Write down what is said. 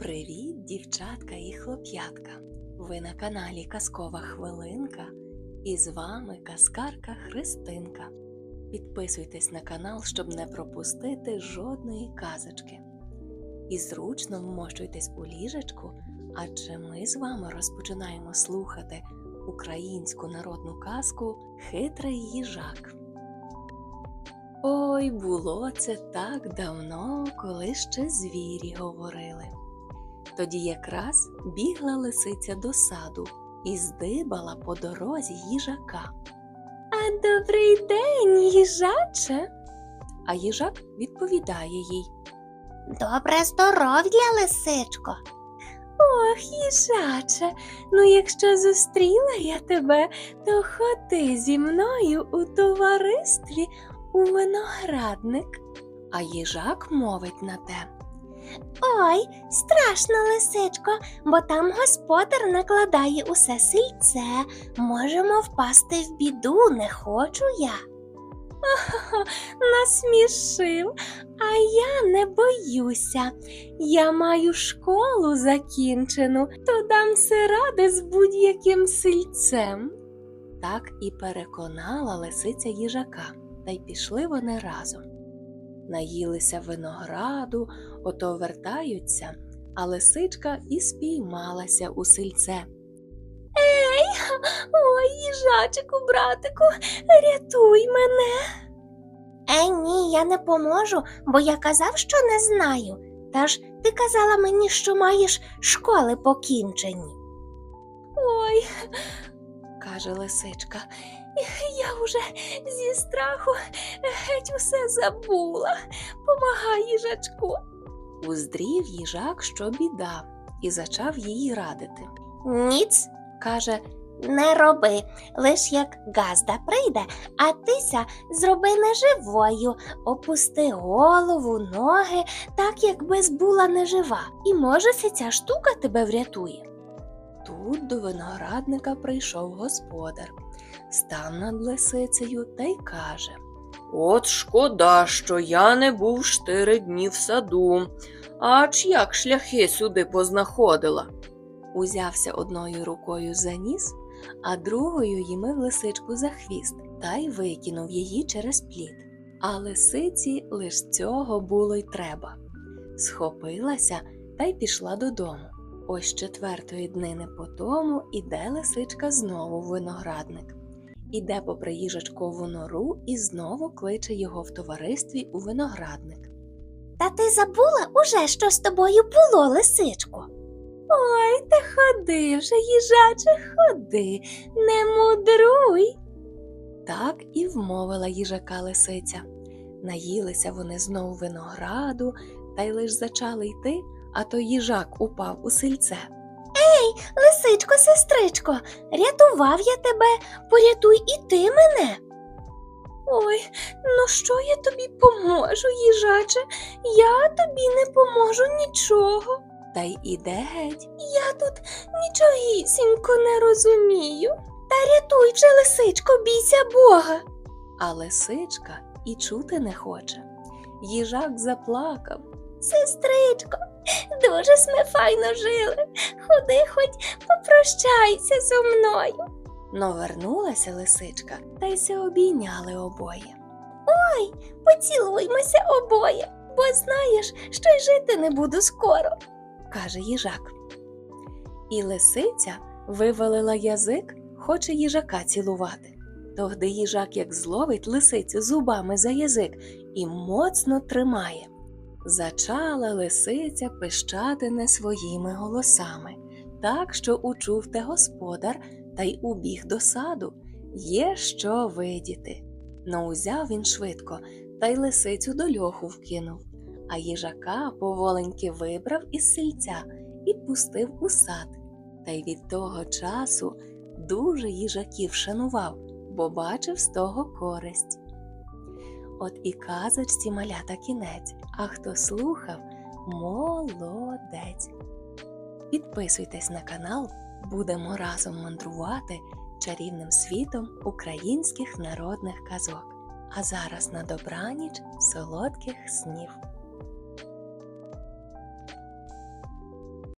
Привіт, дівчатка і хлоп'ятка! Ви на каналі Казкова Хвилинка і з вами казкарка Христинка. Підписуйтесь на канал, щоб не пропустити жодної казочки. І зручно вмощуйтесь у ліжечку, адже ми з вами розпочинаємо слухати українську народну казку Хитрий їжак. Ой, було це так давно, коли ще звірі говорили. Тоді якраз бігла лисиця до саду і здибала по дорозі їжака. А добрий день, їжаче. А їжак відповідає їй. Добре здоров'я, лисичко. Ох, їжаче, ну якщо зустріла я тебе, то ходи зі мною у товаристві у виноградник. А їжак мовить на те. Ой, страшно, лисичко, бо там господар накладає усе сильце. Можемо впасти в біду, не хочу я. Ха, насмішив, а я не боюся. Я маю школу закінчену, то дамся ради з будь-яким сильцем. Так і переконала лисиця їжака, та й пішли вони разом. Наїлися винограду, ото вертаються, а лисичка і спіймалася у сильце. Ей, ой, їжачику, братику, рятуй мене. Е, ні, я не поможу, бо я казав, що не знаю. Та ж ти казала мені, що маєш школи покінчені. Ой, каже лисичка, я уже зі страху геть усе забула. Помагай їжачку. Уздрів їжак, що біда, і зачав їй радити. Ніц Каже, не роби, лиш як газда прийде, а тися зроби неживою, опусти голову, ноги, так якби була нежива. І може ця штука тебе врятує. Тут до виноградника прийшов господар, став над лисицею та й каже. От шкода, що я не був штири дні в саду. Ач як шляхи сюди познаходила. Узявся одною рукою за ніс, а другою їмив лисичку за хвіст та й викинув її через плід. А лисиці лиш цього було й треба. Схопилася та й пішла додому. Ось четвертої днини по тому іде лисичка знову в виноградник. Іде попри їжачкову нору і знову кличе його в товаристві у виноградник. Та ти забула уже, що з тобою було, лисичко? Ой, та ходи вже, їжаче, ходи, не мудруй. Так і вмовила їжака лисиця. Наїлися вони знову винограду, та й лиш зачали йти, а то їжак упав у сильце. Лисичко, сестричко, рятував я тебе, порятуй і ти мене. Ой, ну що я тобі поможу, їжаче? Я тобі не поможу нічого. Та й іде геть. Я тут нічогісінько не розумію. Та Рятуй же, лисичко, бійся Бога. А лисичка і чути не хоче. Їжак заплакав. Сестричко, дуже сме файно жили. Ходи, хоч попрощайся зо мною. Но вернулася лисичка, та й се обійняли обоє. Ой, поцілуймося обоє, бо знаєш, що й жити не буду скоро. каже їжак. І лисиця вивалила язик, хоче їжака цілувати. Тогди їжак як зловить лисицю зубами за язик і моцно тримає. Зачала лисиця пищати не своїми голосами, так що учув те господар та й убіг до саду. Є що видіти. Но узяв він швидко та й лисицю до льоху вкинув, а їжака поволеньки вибрав із сельця і пустив у сад. Та й від того часу дуже їжаків шанував, бо бачив з того користь. От і казочці малята кінець, а хто слухав молодець. Підписуйтесь на канал, будемо разом мандрувати чарівним світом українських народних казок. А зараз на добраніч солодких снів.